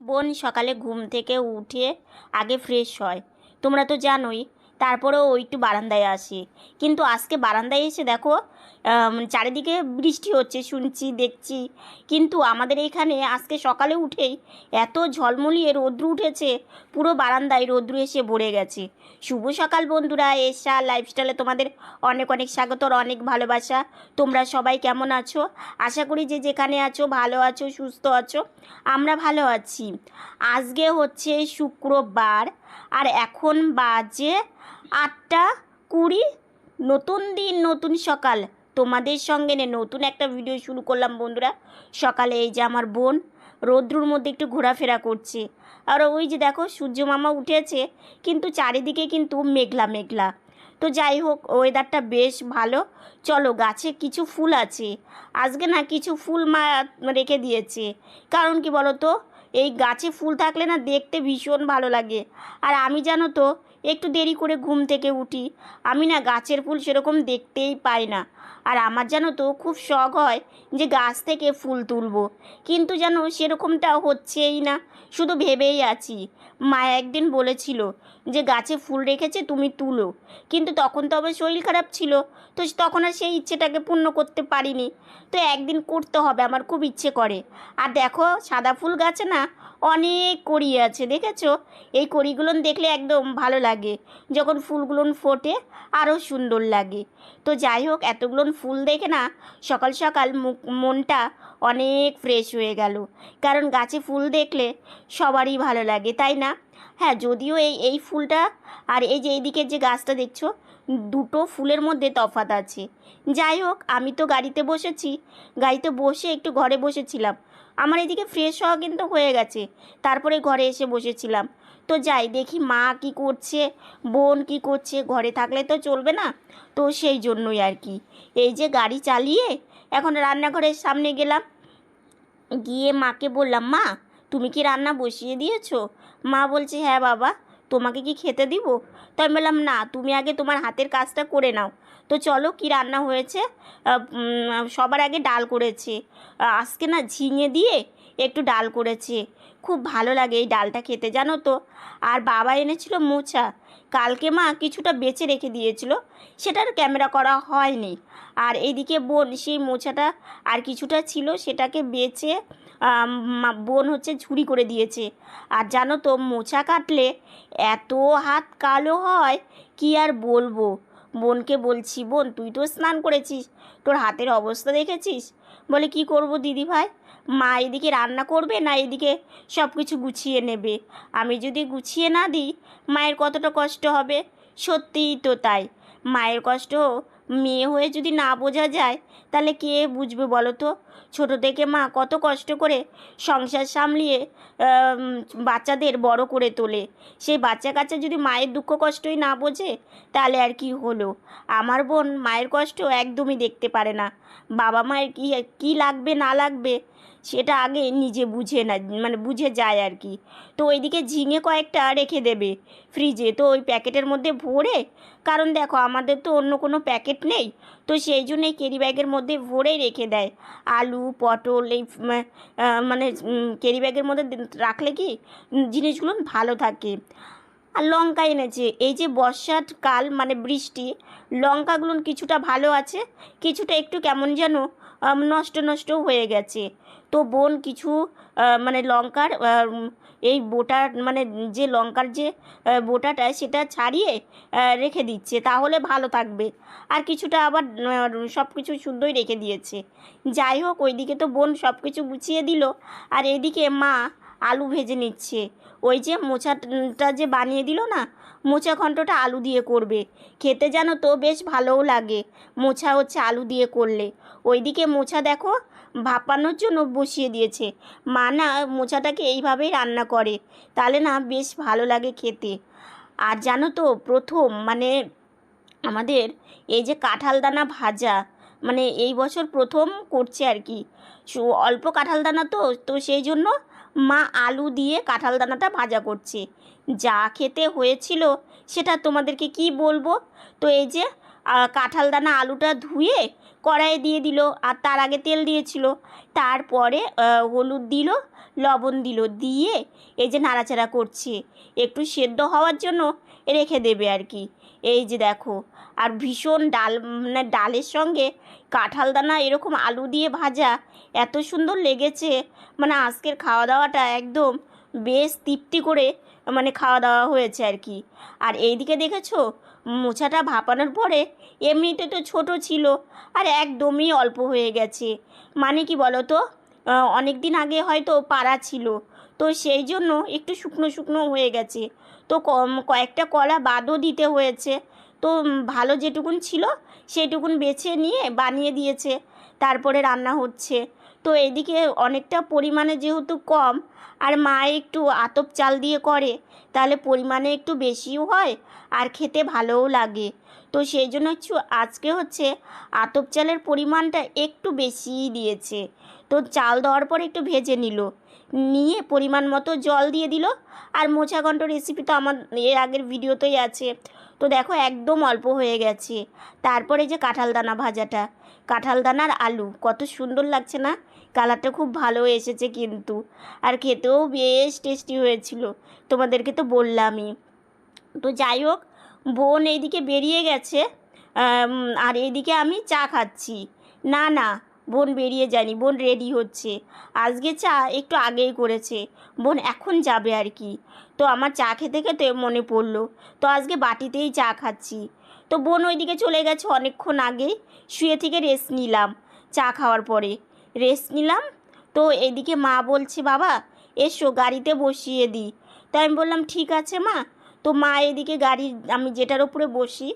বোন সকালে ঘুম থেকে উঠে আগে ফ্রেশ হয়। তোমরা তো জানোই তারপরেও একটু বারান্দায় আসে। কিন্তু আজকে বারান্দায় এসে দেখো চারিদিকে বৃষ্টি হচ্ছে, শুনছি, দেখছি। কিন্তু আমাদের এখানে আজকে সকালে উঠেই এত ঝলমলিয়ে রৌদ্র উঠেছে, পুরো বারান্দায় রৌদ্র এসে ভরে গেছে। শুভ সকাল বন্ধুরা এসা লাইফস্টাইলে তোমাদের অনেক অনেক স্বাগত অনেক ভালোবাসা। তোমরা সবাই কেমন আছো? আশা করি যে যেখানে আছো, ভালো আছো, সুস্থ আছো, আমরা ভালো আছি। আজকে হচ্ছে শুক্রবার। আর এখন বাজে আটটা কুড়ি। নতুন দিন, নতুন সকাল। তোমাদের সঙ্গে নতুন একটা ভিডিও শুরু করলাম বন্ধুরা। সকালে এই যে আমার বোন রৌদ্রুর মধ্যে একটু ঘোরাফেরা করছে। আর ওই যে দেখো, সূর্য মামা উঠেছে, কিন্তু চারিদিকে কিন্তু মেঘলা মেঘলা। তো যাই হোক ওয়েদারটা বেশ ভালো। চলো, গাছে কিছু ফুল আছে। আজকে না কিছু ফুল মা রেখে দিয়েছে। কারণ কি বলো তো এই গাছে ফুল থাকলে না দেখতে ভীষণ ভালো লাগে। আর আমি জানো তো একটু দেরি করে ঘুম থেকে উঠি। আমি না গাছের ফুল সেরকম দেখতেই পাই না। আর আমার যেন তো, খুব শখ হয় যে গাছ থেকে ফুল তুলব। কিন্তু যেন সেরকমটা হচ্ছেই না, শুধু ভেবেই আছি। মা একদিন বলেছিল যে গাছে ফুল রেখেছে তুমি তুলো। কিন্তু তখন তো আবার শরীর খারাপ ছিল, তো তখন আর সেই ইচ্ছেটাকে পূর্ণ করতে পারিনি। তো একদিন করতে হবে, আমার খুব ইচ্ছে করে। আর দেখো, সাদা ফুল গাছে না অনেক কড়ি আছে, দেখেছ? এই কড়িগুলো দেখলে একদম ভালো লাগে। যখন ফুলগুলো ফোটে আরও সুন্দর লাগে। তো যাই হোক, এতগুলো ফুল দেখে না সকাল সকাল মনটা অনেক ফ্রেশ হয়ে গেল। কারণ গাছে ফুল দেখলে সবারই ভালো লাগে, তাই না? হ্যাঁ যদিও এই এই ফুলটা আর এই যে এইদিকের যে গাছটা দেখছ, দুটো ফুলের মধ্যে তফাত আছে। যাই হোক, আমি তো গাড়িতে বসেছি। গাড়িতে বসে একটু ঘরে বসেছিলাম। আমার এদিকে ফ্রেশ হওয়া কিন্তু হয়ে গেছে। তারপরে ঘরে এসে বসেছিলাম। তো যাই, দেখি মা কি করছে, বোন কি করছে, ঘরে থাকলে তো চলবে না? তো সেই জন্যই আর কি। এই যে গাড়ি চালিয়ে এখন রান্নাঘরের সামনে গেলাম। গিয়ে মাকে বললাম, মা, তুমি কি রান্না বসিয়ে দিয়েছ? মা বলছে হ্যাঁ বাবা। তোমাকে কি খেতে দিব? তো আমি বললাম, না, তুমি আগে তোমার হাতের কাজটা করে নাও। তো চলো কি রান্না হয়েছে? সবার আগে ডাল করেছে। আজকে না ঝিঙে দিয়ে একটু ডাল করেছে। খুব ভালো লাগে এই ডালটা খেতে, জানো তো? আর বাবা এনেছিল মোচা। কালকে মা কিছুটা বেঁচে রেখে দিয়েছিল, সেটার ক্যামেরা করা হয়নি। আর এইদিকে বোন, সেই মোছাটা আর কিছুটা ছিল, সেটাকে বেচে বোন হচ্ছে ঝুড়ি করে দিয়েছে। আর জানো তো, মোছা কাটলে এত হাত কালো হয়, কি আর বলব? বোনকে বলছি, বোন, তুই তো স্নান করেছিস, তোর হাতের অবস্থা দেখেছিস? বলে, কি করব দিদি ভাই মা এদিকে রান্না করবে না এদিকে সব কিছু গুছিয়ে নেবে। আমি যদি গুছিয়ে না দিই, মায়ের কতটা কষ্ট হবে? সত্যিই তো তাই। মায়ের কষ্ট মেয়ে হয়ে যদি না বোঝা যায়, তাহলে কে বুঝবে বলো তো? ছোটো থেকে মা কত কষ্ট করে সংসার সামলিয়ে বাচ্চাদের বড় করে তোলে। সেই বাচ্চা কাচ্চা যদি মায়ের দুঃখ কষ্টই না বোঝে, তাহলে আর কি হলো? আমার বোন মায়ের কষ্ট একদমই দেখতে পারে না। বাবা মায়ের কী কী লাগবে না লাগবে সেটা আগে নিজে বুঝে না মানে বুঝে যায় আর কি। তো ওইদিকে ঝিঙে কয়েকটা রেখে দেবে ফ্রিজে তো ওই প্যাকেটের মধ্যে ভরে, কারণ দেখো আমাদের তো অন্য কোনো প্যাকেট নেই, তো সেই জন্য এই ক্যারি ব্যাগের মধ্যে ভরেই রেখে দেয়। আলু, পটল এই মানে ক্যারি ব্যাগের মধ্যে রাখলে কি জিনিসগুলো ভালো থাকে। আর লঙ্কা এনেছে, এই যে বর্ষার কাল মানে বৃষ্টি, লঙ্কাগুলো কিছুটা ভালো আছে, কিছুটা একটু কেমন যেন নষ্ট নষ্ট হয়ে গেছে। তো বোন কিছু মানে লঙ্কার এই বোটার মানে যে লঙ্কার যে বোটাটা সেটা ছাড়িয়ে রেখে দিচ্ছে। তাহলে ভালো থাকবে। আর কিছুটা আবার সব কিছু শুদ্ধই রেখে দিয়েছে। যাই হোক, ওইদিকে তো বোন সব কিছু গুছিয়ে দিল। আর এদিকে মা আলু ভেজে নিচ্ছে। ওই যে মোছাটা যে বানিয়ে দিল না মোচা ঘন্টটা আলু দিয়ে করবে। খেতে জানো তো বেশ ভালোও লাগে। মোছা হচ্ছে আলু দিয়ে করলে। ওইদিকে মোছা দেখো, ভাপানোর জন্য বসিয়ে দিয়েছে। মা না মোচাটাকে এইভাবেই রান্না করে, তাহলে না বেশ ভালো লাগে খেতে। আর জানো তো প্রথম মানে আমাদের এই যে কাঁঠাল দানা ভাজা মানে এই বছর প্রথম করছে আর কি। অল্প কাঁঠাল দানা তো তো সেই জন্য মা আলু দিয়ে কাঁঠাল দানাটা ভাজা করছে। যা খেতে হয়েছিল, সেটা তোমাদেরকে কি বলব? তো এই যে কাঁঠাল দানা আলুটা ধুয়ে কড়াইয়ে দিয়ে দিল, আর তার আগে তেল দিয়েছিল। তারপরে হলুদ দিল, লবণ দিল, দিয়ে এই যে নাড়াচাড়া করছে। একটু সেদ্ধ হওয়ার জন্য রেখে দেবে আর কি। এই যে দেখো, আর ভীষণ ডাল মানে ডালের সঙ্গে কাঁঠাল দানা এরকম আলু দিয়ে ভাজা, এত সুন্দর লেগেছে। মানে আজকের খাওয়া দাওয়াটা একদম বেশ তৃপ্তি করে মানে খাওয়া দাওয়া হয়েছে আর কি। আর এইদিকে দেখেছ মোছাটা ভাপানোর পরে এমনিতে তো ছোট ছিল, আর একদমই অল্প হয়ে গেছে। মানে কি বলো তো অনেক দিন আগে হয়তো পাড়া ছিল তো সেই জন্য একটু শুকনো শুকনো হয়ে গেছে। তো কয়েকটা কলা বাদও দিতে হয়েছে। তো ভালো যেটুকুন ছিল সেটুকুন বেছে নিয়ে বানিয়ে দিয়েছে। তারপরে রান্না হচ্ছে। তো এদিকে অনেকটা পরিমাণে যেহেতু কম, আর মা একটু আতপ চাল দিয়ে করে, তাহলে পরিমাণে একটু বেশিও হয় আর খেতে ভালোও লাগে। তো সেই জন্য একটু আজকে হচ্ছে আতপ চালের পরিমাণটা একটু বেশিই দিয়েছে। তো চাল দেওয়ার পর একটু ভেজে নিল। নিয়ে পরিমাণ মতো জল দিয়ে দিল। আর মোচা ঘন্ট রেসিপি তো আমার এর আগের ভিডিওতেই আছে। তো দেখো একদম অল্প হয়ে গেছে। তারপরে যে কাঁঠাল দানা ভাজাটা। কাঁঠাল দানার আলু কত সুন্দর লাগছে না? কালারটা খুব ভালো এসেছে কিন্তু। আর খেতেও বেশ টেস্টি হয়েছিল। তোমাদেরকে তো বললামই। তো যাই হোক, বোন এইদিকে বেরিয়ে গেছে। আর এইদিকে আমি চা খাচ্ছি। না না বোন বেরিয়ে যায়নি, বোন রেডি হচ্ছে। আজকে চা একটু আগেই করেছে। বোন এখন যাবে আর কি। তো আমার চা খেতে খেতে মনে পড়ল, তো আজকে বাটিতেই চা খাচ্ছি। তো বোন ওইদিকে চলে গেছে অনেকক্ষণ আগেই শুয়ে থেকে রেস্ট নিলাম চা খাওয়ার পরে। রেস্ট নিলাম, তো এদিকে মা বলছে, বাবা, এসো, গাড়িতে বসিয়ে দিই তাই আমি বললাম, ঠিক আছে মা। তো মা এদিকে গাড়ি আমি যেটার উপরে বসি,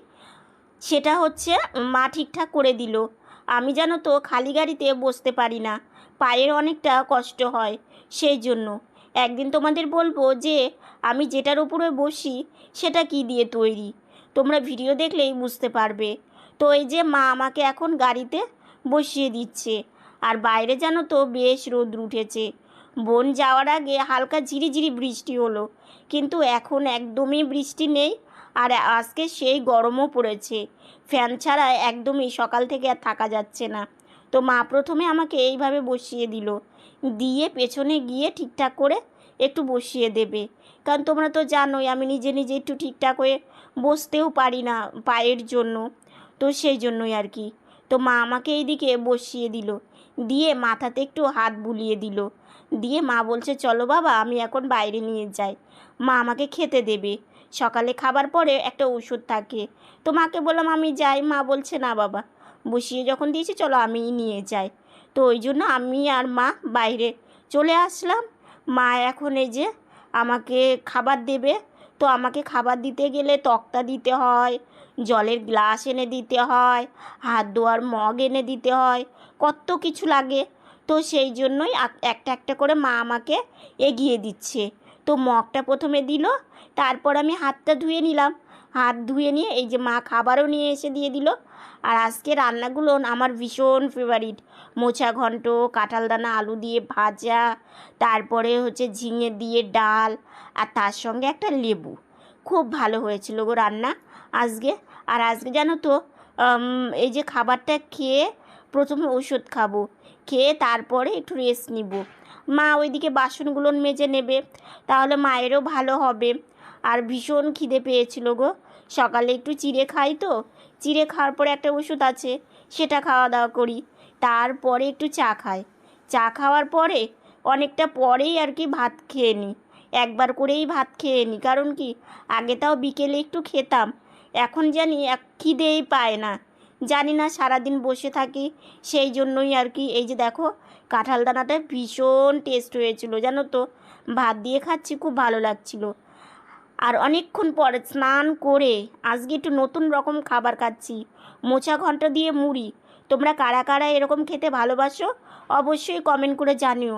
সেটা হচ্ছে, মা ঠিকঠাক করে দিল। আমি যেন তো খালি গাড়িতে বসতে পারি না। পায়ের অনেকটা কষ্ট হয়, সেই জন্য। একদিন তোমাদের বলব যে, আমি যেটার উপরে বসি, সেটা কি দিয়ে তৈরি? তোমরা ভিডিও দেখলেই বুঝতে পারবে। তো এই যে মা আমাকে এখন গাড়িতে বসিয়ে দিচ্ছে। আর বাইরে যেন তো বেশ রোদ উঠেছে। বোন যাওয়ার আগে হালকা ঝিরিঝিরি বৃষ্টি হলো। কিন্তু এখন একদমই বৃষ্টি নেই আর আজকে সেই গরমও পড়েছে। ফ্যান ছাড়া একদমই সকাল থেকে আর থাকা যাচ্ছে না। তো মা প্রথমে আমাকে এইভাবে বসিয়ে দিল। দিয়ে পেছনে গিয়ে ঠিকঠাক করে একটু বসিয়ে দেবে। কারণ তোমরা তো জানোই আমি নিজে নিজে একটু ঠিকঠাক হয়ে বসতেও পারি না পায়ের জন্য। তো সেই জন্যই আর কি। তো মা আমাকে এইদিকে বসিয়ে দিল। দিয়ে মাথাতে একটু হাত বুলিয়ে দিল। দিয়ে মা বলছে, চলো বাবা, আমি এখন বাইরে নিয়ে যাই। মা আমাকে খেতে দেবে। সকালে খাবার পরে একটা ওষুধ থাকে। তো মাকে বললাম, আমি যাই। মা বলছে, না বাবা। বসিয়ে যখন দিয়েছি, চলো আমিই নিয়ে যাই। তো ওই জন্য আমি আর মা বাইরে চলে আসলাম। মা এখন এই যে আমাকে খাবার দেবে। তো আমাকে খাবার দিতে গেলে তক্তা দিতে হয়, জলের গ্লাস এনে দিতে হয়, হাত ধোয়ার মগ এনে দিতে হয়, কত কিছু লাগে। তো সেই জন্যই একটা একটা করে মা আমাকে এগিয়ে দিচ্ছে। তো মগটা প্রথমে দিল, তারপর আমি হাতটা ধুয়ে নিলাম। হাত ধুয়ে নিয়ে এই যে মা খাবারও নিয়ে এসে দিয়ে দিল। আর আজকে রান্নাগুলো আমার ভীষণ ফেভারিট মোচা ঘন্ট কাঁঠাল দানা আলু দিয়ে ভাজা, তারপরে হচ্ছে ঝিঙে দিয়ে ডাল, আর তার সঙ্গে একটা লেবু। খুব ভালো হয়েছিল গো রান্না আজকে। আর আজকে জানো তো এই যে খাবারটা খেয়ে প্রথমে ওষুধ খাব, খেয়ে তারপরে একটু রেস্ট নিব। মা ওইদিকে বাসনগুলো মেজে নেবে, তাহলে মায়েরও ভালো হবে। আর ভীষণ খিদে পেয়েছিল গো। সকালে একটু চিড়ে খাই তো, চিড়ে খাওয়ার পরে একটা ওষুধ আছে, সেটা খাওয়া দাওয়া করি, তারপরে একটু চা খাই। চা খাওয়ার পরে অনেকটা পরেই আর কি ভাত খেয়ে নিই একবার করেই ভাত খেয়ে নিই কারণ কি, আগে তাও বিকেলে একটু খেতাম, এখন জানি এক খিদেই পায় না। জানি না সারাদিন বসে থাকি, সেই জন্যই আর কি, এই যে দেখো কাঁঠাল দানাটা ভীষণ টেস্ট হয়েছিল, জানো তো? ভাত দিয়ে খাচ্ছি, খুব ভালো লাগছিল। আর অনেকক্ষণ পরে স্নান করে আজকে একটু নতুন রকম খাবার খাচ্ছি, মোচা ঘন্ট দিয়ে মুড়ি। তোমরা কারা কারা এরকম খেতে ভালোবাসো, অবশ্যই কমেন্ট করে জানিও।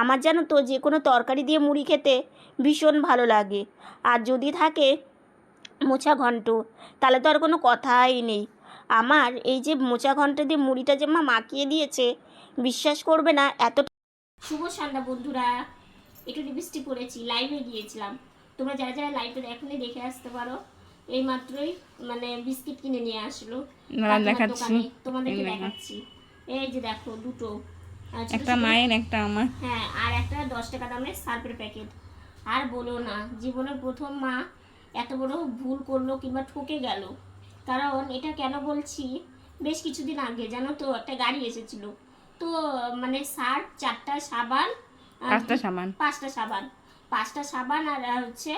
আমার জানো তো, যে কোনো তরকারি দিয়ে মুড়ি খেতে ভীষণ ভালো লাগে। আর যদি থাকে মোছা ঘন্ট, তাহলে তো আর কোনো কথাই নেই। আমার এই যে মোচা ঘণ্টা দিয়ে মুড়িটা যে মা মাখিয়ে দিয়েছে বিশ্বাস করবে না এত শুভ সন্ধ্যা বন্ধুরা। একটু লিপস্টিক পরেছি লাইভে গিয়েছিলাম। তোমরা যারা যারা লাইভে দেখনি দেখে আসতে পারো এই মাত্রই মানে বিস্কিট কিনে নিয়ে আসলো। না, দেখাচ্ছি। তোমাদেরকে দেখাচ্ছি। এই যে দেখো দুটো। একটা মায়ের একটা আমার। হ্যাঁ আর একটা দশ টাকা দামের সার্ফের প্যাকেট। আর বলো না জীবনের প্রথম মা এত বড় ভুল করল কিংবা ঠকে গেল। কারণ এটা কেন বলছি? বেশ কিছুদিন আগে জানো তো একটা গাড়ি এসেছিল। তো মানে সার্ফ চারটা সাবান পাঁচটা সামান পাঁচটা সাবান। পাঁচটা সাবান আর আর হচ্ছে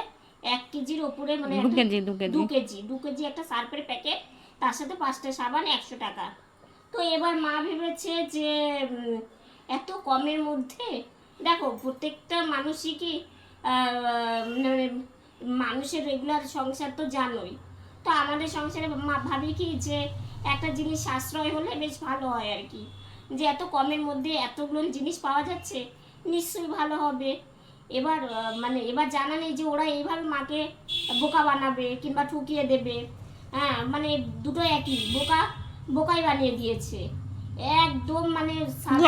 এক কেজির ওপরে মানে দু কেজি দু কেজি। দু কেজি দু কেজি একটা সার্ফের প্যাকেট তার সাথে পাঁচটা সাবান একশো টাকা। তো এবার মা ভেবেছে যে এত কমের মধ্যে দেখো প্রত্যেকটা মানুষই কি মানে মানুষের রেগুলার সংসার তো জানোই। তো আমাদের সংসারে মা ভাবি কি যে একটা জিনিস সাশ্রয় হলে বেশ ভালো হয় আর কি। যে এত কমের মধ্যে এতগুলো জিনিস পাওয়া যাচ্ছে নিশ্চয়ই ভালো হবে। এবার মানে এবার জানা নেই যে ওরা এইভাবে মাকে বোকা বানাবে কিংবা ঠুকিয়ে দেবে। হ্যাঁ মানে দুটো একই বোকা বোকাই বানিয়ে দিয়েছে। একদম মানে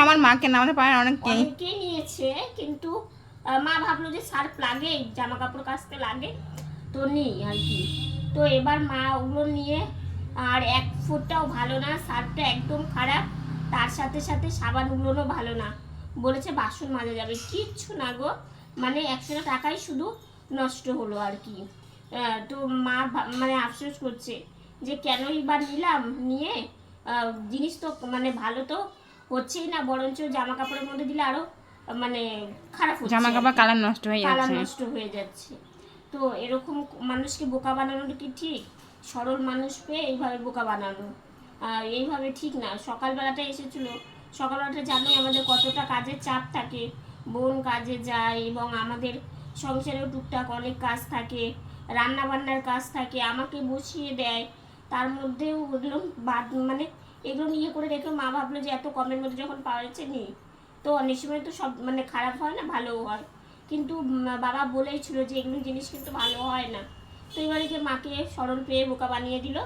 আমার মাকে নামাতে পারে অনেককেই। অনেকে নিয়েছে কিন্তু মা ভাবলো যে সার্ফ লাগে জামা কাপড় কাচতে লাগে তো নেই আর কি। তো এবার মা ওগুলো নিয়ে আর এক ফুটটাও ভালো না সার্ফটা একদম খারাপ। তার সাথে সাথে সাবানগুলোও ভালো না। বলেছে বাসন মাজা যাবে। কিচ্ছু না গো। মানে একশো টাকাই শুধু নষ্ট হলো আর কি। তো মা মানে আফসোস করছে যে কেনই বা নিলাম নিয়ে জিনিস তো মানে ভালো তো হচ্ছেই না বরঞ্চ জামা কাপড়ের মধ্যে দিলে আরও মানে খারাপ জামা কাপড় কালার নষ্ট হয়ে কালার নষ্ট হয়ে যাচ্ছে। তো এরকম মানুষকে বোকা বানানোটা কি ঠিক? সরল মানুষ পেয়ে এইভাবে বোকা বানানো। আর এইভাবে ঠিক না। সকালবেলাটা এসেছিল। সকালবেলাটা জানোই আমাদের কতটা কাজের চাপ থাকে। বোন কাজে যায় এবং আমাদের সংসারেও টুকটাক অনেক কাজ থাকে। রান্না বান্নার কাজ থাকে। আমাকে বসিয়ে দেয়। তার মধ্যেও ওগুলো বাদ মানে এগুলো নিয়ে করে রেখে মা ভাবলো যে এত কমের মধ্যে যখন পাওয়া যাচ্ছে নিই তো অনেক সময় তো সব মানে খারাপ হয় না? ভালোও হয়। কিন্তু বাবা বলেই ছিল যে এগুলো জিনিস কিন্তু ভালো হয় না। তো এবারে যে মাকে সরল পেয়ে বোকা বানিয়ে দিল।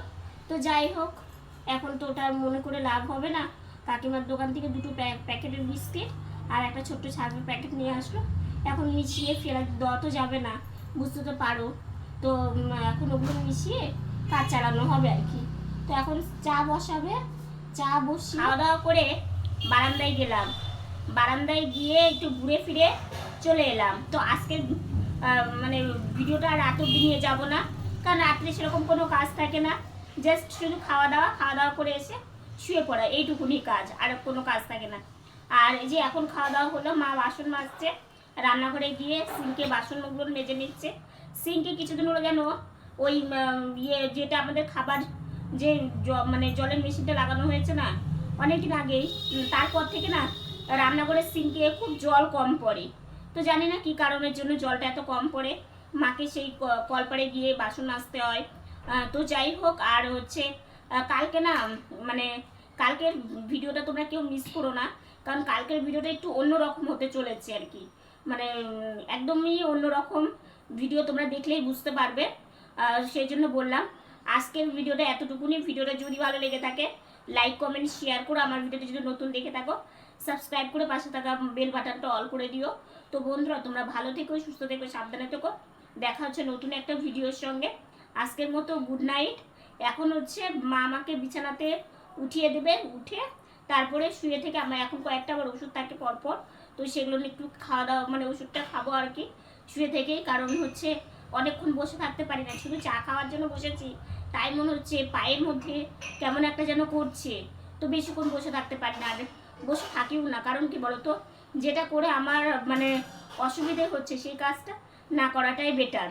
তো যাই হোক, এখন তো ওটা মনে করে লাভ হবে না। কাকিমার দোকান থেকে দুটো প্যা- প্যাকেটের বিস্কিট আর একটা ছোট্ট ছাগের প্যাকেট নিয়ে আসলো। এখন মিশিয়ে ফেলা দেওয়া তো যাবে না, বুঝতে তো পারো। তো এখন ওগুলো মিশিয়ে কাজ চালানো হবে আর কি। তো এখন চা বসাবে, চা বসিয়ে খাওয়া দাওয়া করে বারান্দায় গেলাম। বারান্দায় গিয়ে একটু ঘুরে ফিরে চলে এলাম। তো আজকের মানে ভিডিওটা রাত অব্দি নিয়ে যাব না। কারণ রাত্রে সেরকম কোনো কাজ থাকে না। জাস্ট শুধু খাওয়া দাওয়া খাওয়া দাওয়া করে এসে শুয়ে পড়া, এইটুকুনি কাজ, আর কোনো কাজ থাকে না। আর এই যে এখন খাওয়া দাওয়া হলো, মা বাসন মাজছে, রান্নাঘরে গিয়ে সিঙ্কে বাসনগুলো মেজে নিচ্ছে। সিঙ্কে কিছুদিন হলো যেন ওই ইয়ে যেটা আমাদের খাবার যে মানে জলের মেশিনটা লাগানো হয়েছে না, অনেকদিন আগেই তারপর থেকে না রান্নাঘরের সিঙ্কে খুব জল কম পড়ে। তো জানি না কি কারণের জন্য জলটা এত কম পড়ে। মাকে সেই ক- কলপাড়ে গিয়ে বাসন মাজতে হয়। তো যাই হোক, আর হচ্ছে কালকে না মানে কালকের ভিডিওটা তোমরা কেউ মিস করো না। কারণ কালকের ভিডিওটা একটু অন্যরকম হতে চলেছে আর কি। মানে একদমই অন্যরকম ভিডিও তোমরা দেখলেই বুঝতে পারবে। সেই জন্য বললাম, আজকের ভিডিওটা এতটুকুনি। ভিডিওটা যদি ভালো লেগে থাকে লাইক কমেন্ট শেয়ার করো আমার ভিডিওটা যদি নতুন দেখে থাকো সাবস্ক্রাইব করে পাশে থাকা বেল বাটনটা অল করে দিও। তো বন্ধুরা, তোমরা ভালো থেকো, সুস্থ থেকো, সাবধানে থেকো। দেখা হচ্ছে নতুন একটা ভিডিওর সঙ্গে। আজকের মতো গুড নাইট এখন হচ্ছে মা আমাকে বিছানাতে উঠিয়ে দেবে, উঠে তারপরে শুয়ে থেকে আমার এখন কয়েকটা আবার ওষুধ থাকে পরপর, তো সেগুলো একটু খাওয়া দাওয়া মানে ওষুধটা খাব আর কি, শুয়ে থেকেই। কারণ হচ্ছে অনেকক্ষণ বসে থাকতে পারি না, শুধু চা খাওয়ার জন্য বসেছি। তাই মনে হচ্ছে পায়ের মধ্যে কেমন একটা যেন করছে, তো বেশিক্ষণ বসে থাকতে পারি না। আর বসে থাকিও না, কারণ কি বলতো? যেটা করে আমার মানে অসুবিধে হচ্ছে সেই কাজটা না করাটাই বেটার